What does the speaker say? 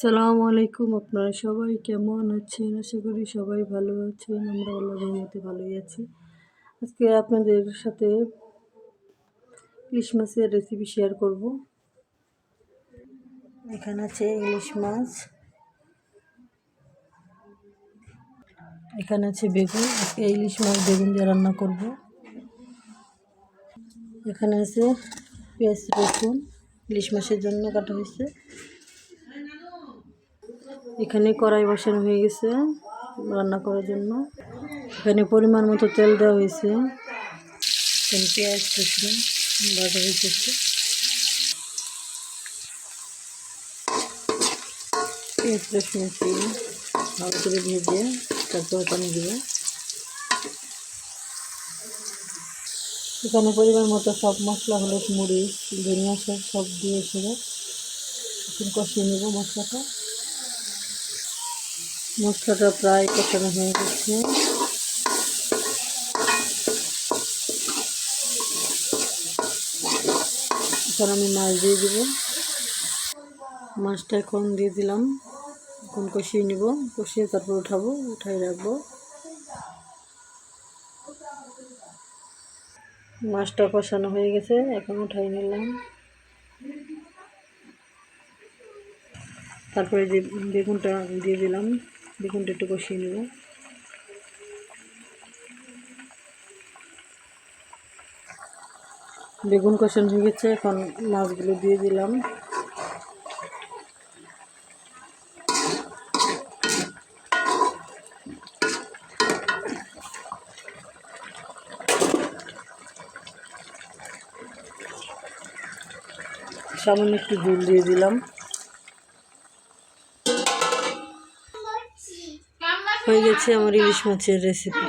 সালামু আলাইকুম, আপনারা সবাই কেমন আছেন? আশা করি সবাই ভালো আছেন, আমরা আল্লাহ রহমতে ভালোই আছি। আজকে আপনাদের সাথে ইলিশ মাছের রেসিপি শেয়ার করব। এখানে আছে ইলিশ মাছ। এখানে আছে বেগুন। আজকে ইলিশ মাছ বেগুন দিয়ে রান্না করব। এখানে আছে পেঁয়াজ রসুন। ইলিশ মাছের জন্য কাটা হয়েছে। এখানে কড়াই বসানো হয়ে গেছে রান্না করার জন্য। এখানে পরিমাণ মতো তেল দেওয়া হয়েছে। পেঁয়াজ রসুন ভাজা হয়েছে। পেঁয়াজ রসুন একটু ভালো করে ভেজে তারপর পানি দেবে। এখানে পরিমাণ মতো সব মশলা, হলুদ, মরিচ, ধনিয়া সব সব দিয়ে এখন কষিয়ে নেব মশলাটা। মশলাটা প্রায় কষানো হয়ে গেছে। এখন আমি মাছ দিয়ে দেবো। মাছটা এখন দিয়ে দিলাম। এখন কষিয়ে নিব। কষিয়ে তারপর উঠাবো উঠাই রাখব। মাছটা কষানো হয়ে গেছে। এখন উঠাই নিলাম। তারপরে বেগুনটা দিয়ে দিলাম। বেগুনটা একটু কষিয়ে নেব। বেগুন কষানো হয়ে গেছে, এখন মাছগুলো দিয়ে দিলাম। সামান্য একটু ঝুল দিয়ে দিলাম। হয়ে গেছে আমার ইলিশ মাছের রেসিপি